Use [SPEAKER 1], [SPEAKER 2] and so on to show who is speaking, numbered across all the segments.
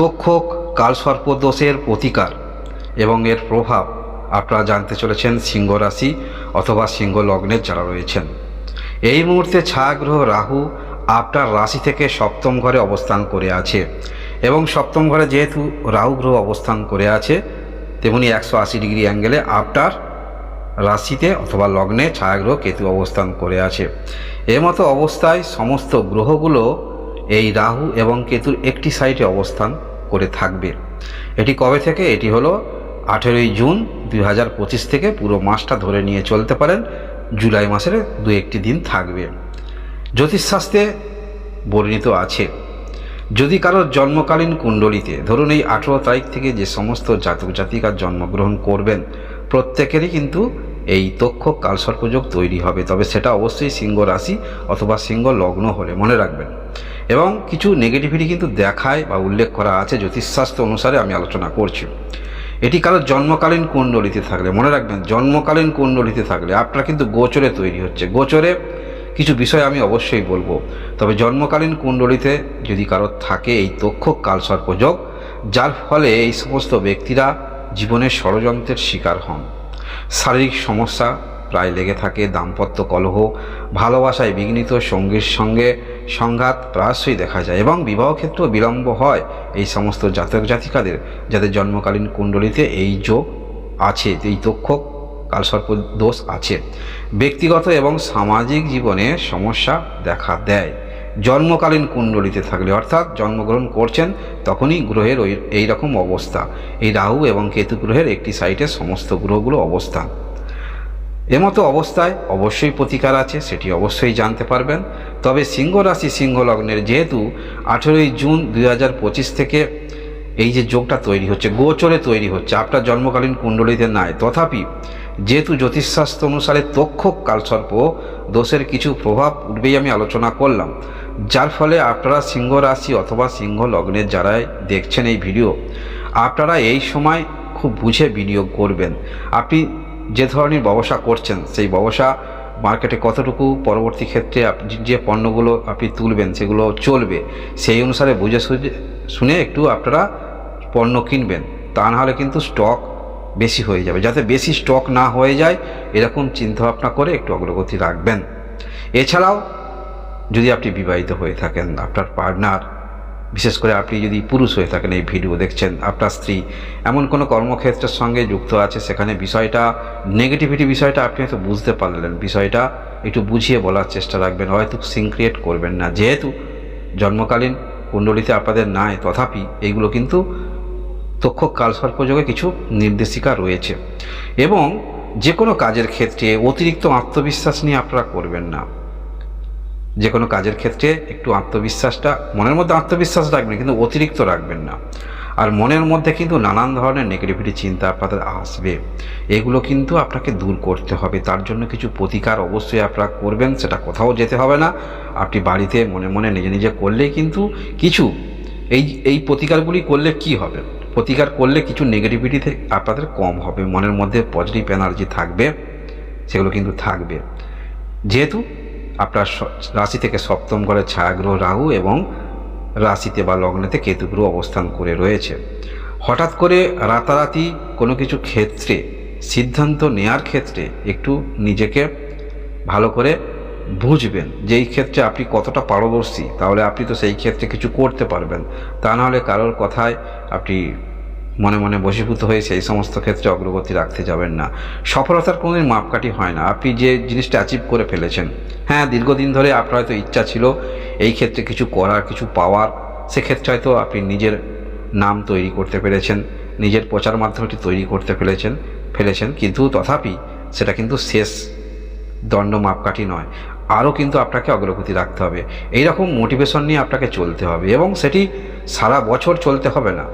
[SPEAKER 1] তক্ষক কালসর্পদোষের প্রতিকার এবং এর প্রভাব আপনারা জানতে চলেছেন সিংহ রাশি অথবা সিংহ লগ্নের যারা রয়েছেন। এই মুহূর্তে ছায়াগ্রহ রাহু আপনার রাশি থেকে সপ্তম ঘরে অবস্থান করে আছে এবং সপ্তম ঘরে যেহেতু রাহু গ্রহ অবস্থান করে আছে, তেমনি একশো আশি ডিগ্রি অ্যাঙ্গেলে আপনার রাশিতে অথবা লগ্নে ছায়াগ্রহ কেতু অবস্থান করে আছে। মতো অবস্থায় সমস্ত গ্রহগুলো এই রাহু এবং কেতুর একটি সাইডে অবস্থান করে থাকবে। এটি কবে থেকে? এটি হলো আঠেরোই জুন দুই হাজার পঁচিশ থেকে পুরো মাসটা ধরে নিয়ে চলতে পারেন। জুলাই মাসের দু একটি দিন থাকবে। জ্যোতিষশাস্ত্রে বর্ণিত আছে, যদি কারোর জন্মকালীন কুণ্ডলিতে, ধরুন এই আঠেরো তারিখ থেকে যে সমস্ত জাতক জাতিকার জন্মগ্রহণ করবেন, প্রত্যেকেরই কিন্তু এই তক্ষ কালসর্পযোগ তৈরি হবে। তবে সেটা অবশ্যই সিংহ রাশি অথবা সিংহ লগ্ন হলে মনে রাখবেন। এবং কিছু নেগেটিভিটি কিন্তু দেখায় বা উল্লেখ করা আছে জ্যোতিষশাস্ত্র অনুসারে আমি আলোচনা করছি। এটি কারোর জন্মকালীন কুণ্ডলিতে থাকলে, মনে রাখবেন জন্মকালীন কুণ্ডলিতে থাকলে আপনার কিন্তু গোচরে তৈরি হচ্ছে। গোচরে কিছু বিষয় আমি অবশ্যই বলব। তবে জন্মকালীন কুণ্ডলিতে যদি কারোর থাকে এই তক্ষ কালসর্পযোগ যার ফলে এই সমস্ত ব্যক্তিরা জীবনের ষড়যন্ত্রের শিকার হন। শারীরিক সমস্যা প্রায় লেগে থাকে দাম্পত্য কলহ, ভালোবাসায় বিঘ্নিত সঙ্গীর সঙ্গে সংঘাত প্রায়শই দেখা যায় এবং বিবাহ ক্ষেত্রেও বিলম্ব হয় এই সমস্ত জাতক জাতিকাদের, যাদের জন্মকালীন কুণ্ডলিতে এই যোগ আছে, এই তক্ষ কালসর্প দোষ আছে। ব্যক্তিগত এবং সামাজিক জীবনে সমস্যা দেখা দেয়। জন্মকালীন কুণ্ডলিতে থাকলে অর্থাৎ জন্মগ্রহণ করছেন তখনই গ্রহের ওই, এই রকম অবস্থা। এই রাহু এবং কেতু গ্রহের একটি সাইটে সমস্ত গ্রহগুলো অবস্থান। এমতো অবস্থায় অবশ্যই প্রতিকার আছে, সেটি অবশ্যই জানতে পারবেন। তবে সিংহ রাশি সিংহ লগ্নের যেহেতু আঠেরোই জুন দু হাজার পঁচিশ থেকে এই যে যোগটা তৈরি হচ্ছে, গোচরে তৈরি হচ্ছে, আপনার জন্মকালীন কুণ্ডলিতে নাই। তথাপি যেহেতু জ্যোতিষশাস্ত্র অনুসারে তক্ষক কালসর্প, দোষের কিছু প্রভাব উঠবেই আমি আলোচনা করলাম। যার ফলে আপনারা সিংহ রাশি অথবা সিংহ লগ্নের যারাই দেখছেন এই ভিডিও, আপনারা এই সময় খুব বুঝে বিনিয়োগ করবেন। আপনি যে ধরনের ব্যবসা করছেন, সেই ব্যবসা মার্কেটে কতটুকু পরবর্তী ক্ষেত্রে যে পণ্যগুলো আপনি তুলবেন, সেগুলো চলবে, সেই অনুসারে বুঝে শুনে একটু আপনারা পণ্য কিনবেন। তা নাহলে কিন্তু স্টক বেশি হয়ে যাবে। যাতে বেশি স্টক না হয়ে যায়, এরকম চিন্তাভাবনা করে একটু অগ্রগতি রাখবেন। এছাড়াও যদি আপনি বিবাহিত হয়ে থাকেন, আপনার পার্টনার বিশেষ করে আপনি যদি পুরুষ হয়ে থাকেন এই ভিডিও দেখছেন, আপনার স্ত্রী এমন কোনো কর্মক্ষেত্রের সঙ্গে যুক্ত আছে, সেখানে বিষয়টা নেগেটিভিটি বিষয়টা আপনি হয়তো বুঝতে পারলেন। বিষয়টা একটু বুঝিয়ে বলার চেষ্টা রাখবেন, হয়তো সিনক্রিয়েট করবেন না। যেহেতু জন্মকালীন কুণ্ডলিতে আপনাদের নাই, তথাপি এইগুলো কিন্তু তক্ষ কালসর্পযোগে কিছু নির্দেশিকা রয়েছে। এবং যে কোনো কাজের ক্ষেত্রে অতিরিক্ত আত্মবিশ্বাস নিয়ে আপনারা করবেন না। যে কোনো কাজের ক্ষেত্রে একটু আত্মবিশ্বাসটা, মনের মধ্যে আত্মবিশ্বাস রাখবেন, কিন্তু অতিরিক্ত রাখবেন না। আর মনের মধ্যে কিন্তু নানান ধরনের নেগেটিভিটি চিন্তা আপনাদের আসবে। এগুলো কিন্তু আপনাকে দূর করতে হবে। তার জন্য কিছু প্রতিকার অবশ্যই আপনারা করবেন, সেটা কোথাও যেতে হবে না। আপনি বাড়িতে মনে মনে নিজে নিজে করলেই কিন্তু কিছু, এই এই প্রতিকারগুলি করলে কি হবে? প্রতিকার করলে কিছু নেগেটিভিটি আপনাদের কম হবে। মনের মধ্যে পজিটিভ এনার্জি থাকবে, সেগুলো কিন্তু থাকবে। যেহেতু আপনার রাশি থেকে সপ্তম ঘরে ছায়াগ্রহ রাহু এবং রাশিতে বা লগ্নেতে কেতুগ্রহ অবস্থান করে রয়েছে। হঠাৎ করে রাতারাতি কোনো কিছু ক্ষেত্রে, সিদ্ধান্ত নেয়ার ক্ষেত্রে একটু নিজেকে ভালো করে বুঝবেন যে এই ক্ষেত্রে আপনি কতটা পারদর্শী, তাহলে আপনি তো সেই ক্ষেত্রে কিছু করতে পারবেন। তা নাহলে কারোর কথায় আপনি মনে মনে বশীভূত হয়ে সেই সমস্ত ক্ষেত্রে অগ্রগতি রাখতে যাবেন না। সফলতার কোনোদিন মাপকাঠি হয় না। আপনি যে জিনিসটা অ্যাচিভ করে ফেলেছেন। হ্যাঁ দীর্ঘদিন ধরে আপনার হয়তো ইচ্ছা ছিল এই ক্ষেত্রে কিছু করার, কিছু পাওয়ার। সেক্ষেত্রে হয়তো আপনি নিজের নাম তৈরি করতে পেরেছেন, নিজের প্রচার মাধ্যমটি তৈরি করতে ফেলেছেন ফেলেছেন। কিন্তু তথাপি সেটা কিন্তু শেষ দণ্ড মাপকাঠি নয়। আরও কিন্তু আপনাকে অগ্রগতি রাখতে হবে। এই রকম মোটিভেশন নিয়ে আপনাকে চলতে হবে এবং সেটি সারা বছর চলতে হবে না।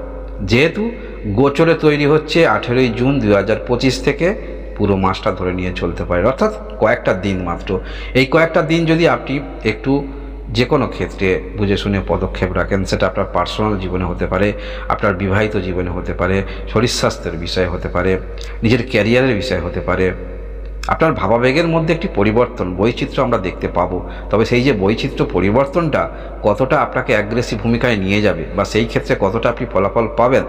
[SPEAKER 1] যেহেতু গোচরে তৈরি হচ্ছে আঠেরোই জুন দু হাজার পঁচিশ থেকে পুরো মাসটা ধরে নিয়ে চলতে পারে। অর্থাৎ কয়েকটা দিন মাত্র। এই কয়েকটা দিন যদি আপনি একটু যে কোনো ক্ষেত্রে বুঝে শুনে পদক্ষেপ রাখেন, সেটা আপনার পার্সোনাল জীবনে হতে পারে, আপনার বিবাহিত জীবনে হতে পারে, শরীর স্বাস্থ্যের বিষয় হতে পারে, নিজের ক্যারিয়ারের বিষয় হতে পারে, আপনার ভাবাবেগের মধ্যে একটি পরিবর্তন, বৈচিত্র্য আমরা দেখতে পাবো। তবে সেই যে বৈচিত্র্য পরিবর্তনটা কতটা আপনাকে অ্যাগ্রেসিভ ভূমিকায় নিয়ে যাবে বা সেই ক্ষেত্রে কতটা আপনি ফলাফল পাবেন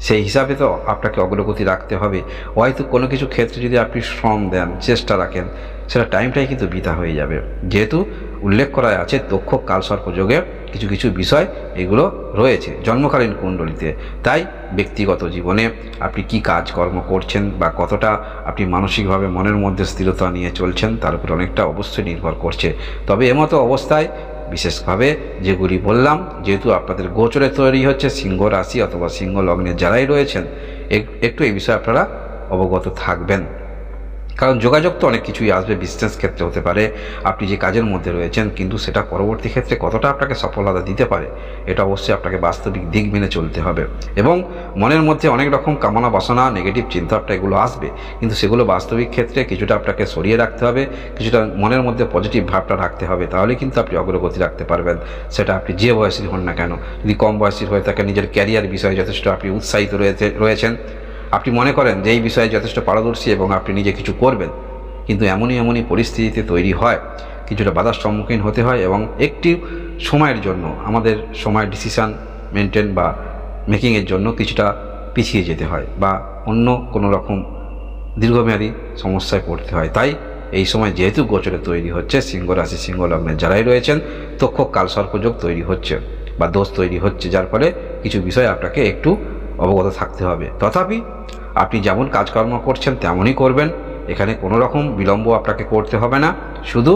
[SPEAKER 1] সেই হিসাবে তো আপনাকে অগ্রগতি রাখতে হবে। হয়তো কোনো কিছু ক্ষেত্রে যদি আপনি শ্রম দেন, চেষ্টা রাখেন, সেটা টাইমটাই কিন্তু বৃথা হয়ে যাবে। যেহেতু উল্লেখ করা আছে, দক্ষ কালসর্পযোগে কিছু কিছু বিষয় এগুলো রয়েছে জন্মকালীন কুণ্ডলিতে। তাই ব্যক্তিগত জীবনে আপনি কি কাজকর্ম করছেন বা কতটা আপনি মানসিকভাবে মনের মধ্যে স্থিরতা নিয়ে চলছেন, তার উপর অনেকটা অবশ্যই নির্ভর করছে। তবে এমতো অবস্থায় বিশেষভাবে যেগুলি বললাম, যেহেতু আপনাদের গোচরে তৈরি হচ্ছে সিংহ রাশি অথবা সিংহ লগ্নে যারাই রয়েছেন, এক- একটু এই বিষয়ে আপনারা অবগত থাকবেন। কারণ যোগাযোগ তো অনেক কিছুই আসবে বিজনেস ক্ষেত্রে হতে পারে, আপনি যে কাজের মধ্যে রয়েছেন, কিন্তু সেটা পরবর্তী ক্ষেত্রে কতটা আপনাকে সফলতা দিতে পারে, এটা অবশ্যই আপনাকে বাস্তবিক দিক মেনে চলতে হবে। এবং মনের মধ্যে অনেক রকম কামনা বাসনা নেগেটিভ চিন্তাভাবনা এগুলো আসবে, কিন্তু সেগুলো বাস্তবিক ক্ষেত্রে কিছুটা আপনাকে সরিয়ে রাখতে হবে, কিছুটা মনের মধ্যে পজিটিভ ভাবটা রাখতে হবে, তাহলে কিন্তু আপনি অগ্রগতি রাখতে পারবেন। সেটা আপনি যে বয়সী হন না কেন, যদি কম বয়সীর হয়ে থাকে, নিজের ক্যারিয়ার বিষয়ে যথেষ্ট আপনি উৎসাহিত রয়েছে, রয়েছেন আপনি মনে করেন যে এই বিষয়ে যথেষ্ট পারদর্শী এবং আপনি নিজে কিছু করবেন, কিন্তু এমনই এমনই পরিস্থিতিতে তৈরি হয়, কিছুটা বাধার সম্মুখীন হতে হয় এবং একটি সময়ের জন্য, আমাদের সময় ডিসিশান মেনটেন বা মেকিংয়ের জন্য কিছুটা পিছিয়ে যেতে হয় বা অন্য কোনো রকম দীর্ঘমেয়াদী সমস্যায় পড়তে হয়। তাই এই সময় যেহেতু গোচরে তৈরি হচ্ছে, সিংহ রাশি, সিংহ যারাই রয়েছেন তক্ষ কালসর্পযোগ তৈরি হচ্ছে বা দোষ তৈরি হচ্ছে, যার ফলে কিছু বিষয় আপনাকে একটু অবগত থাকতে হবে। তথাপি আপনি যেমন কাজকর্ম করছেন, তেমনই করবেন। এখানে কোনো রকম বিলম্ব আপনাকে করতে হবে না। শুধু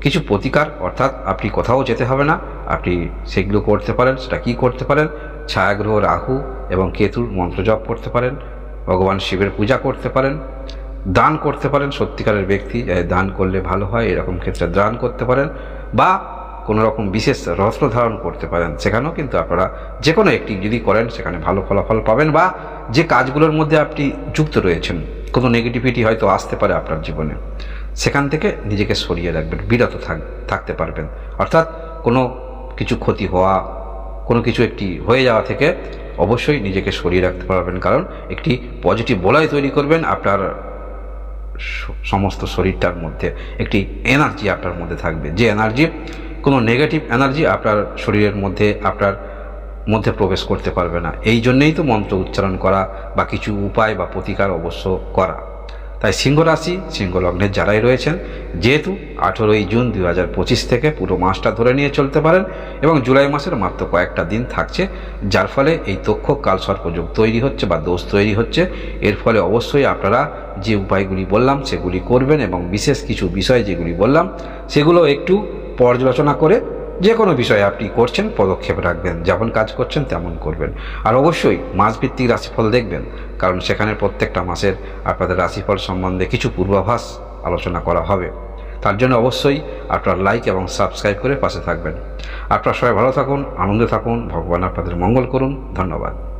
[SPEAKER 1] কিছু প্রতিকার, অর্থাৎ আপনি কোথাও যেতে হবে না। আপনি সেগুলো করতে পারেন, সেটা কী করতে পারেন? ছায়াগ্রহ রাহু এবং কেতুর মন্ত্র জপ করতে পারেন। ভগবান শিবের পূজা করতে পারেন। দান করতে পারেন সত্যিকারের ব্যক্তি। দান করলে ভালো হয়, এরকম ক্ষেত্রে দান করতে পারেন। বা কোনো রকম বিশেষ রত্ন ধারণ করতে পারেন। সেখানেও কিন্তু আপনারা যে কোনো একটি যদি করেন, সেখানে ভালো ফলাফল পাবেন বা যে কাজগুলোর মধ্যে আপনি যুক্ত রয়েছেন, কোনো নেগেটিভিটি হয়তো আসতে পারে আপনার জীবনে। সেখান থেকে নিজেকে সরিয়ে রাখবেন, বিরত থাক, থাকতে পারবেন। অর্থাৎ কোনো কিছু ক্ষতি হওয়া, কোনো কিছু একটি হয়ে যাওয়া থেকে অবশ্যই নিজেকে সরিয়ে রাখতে পারবেন। কারণ একটি পজিটিভ বলয় তৈরি করবেন আপনার সমস্ত শরীরটার মধ্যে। একটি এনার্জি আপনার মধ্যে থাকবে। যে এনার্জি কোনো নেগেটিভ এনার্জি আপনার শরীরের মধ্যে, আপনার মধ্যে প্রবেশ করতে পারবে না। এই জন্যেই তো মন্ত্র উচ্চারণ করা বা কিছু উপায় বা প্রতিকার অবশ্য করা। তাই সিংহ রাশি, সিংহ লগ্নের যারাই রয়েছেন, যেহেতু আঠেরোই জুন দুই হাজার পঁচিশ থেকে পুরো মাসটা ধরে নিয়ে চলতে পারেন এবং জুলাই মাসের মাত্র কয়েকটা দিন থাকছে, যার ফলে এই তক্ষ কালসর্পযোগ তৈরি হচ্ছে বা দোষ তৈরি হচ্ছে। এর ফলে অবশ্যই আপনারা যে উপায়গুলি বললাম, সেগুলি করবেন এবং বিশেষ কিছু বিষয় যেগুলি বললাম, সেগুলো একটু পর্যালোচনা করে যে কোনো বিষয়ে আপনি করছেন, পদক্ষেপ রাখবেন, যেমন কাজ করছেন তেমন করবেন। আর অবশ্যই মাসভিত্তিক রাশিফল দেখবেন, কারণ সেখানে প্রত্যেকটা মাসের আপনাদের রাশিফল সম্বন্ধে কিছু পূর্বাভাস আলোচনা করা হবে। তার জন্য অবশ্যই আপনার লাইক এবং সাবস্ক্রাইব করে পাশে থাকবেন। আপনারা সবাই ভালো থাকুন, আনন্দে থাকুন, ভগবান আপনাদের মঙ্গল করুন। ধন্যবাদ।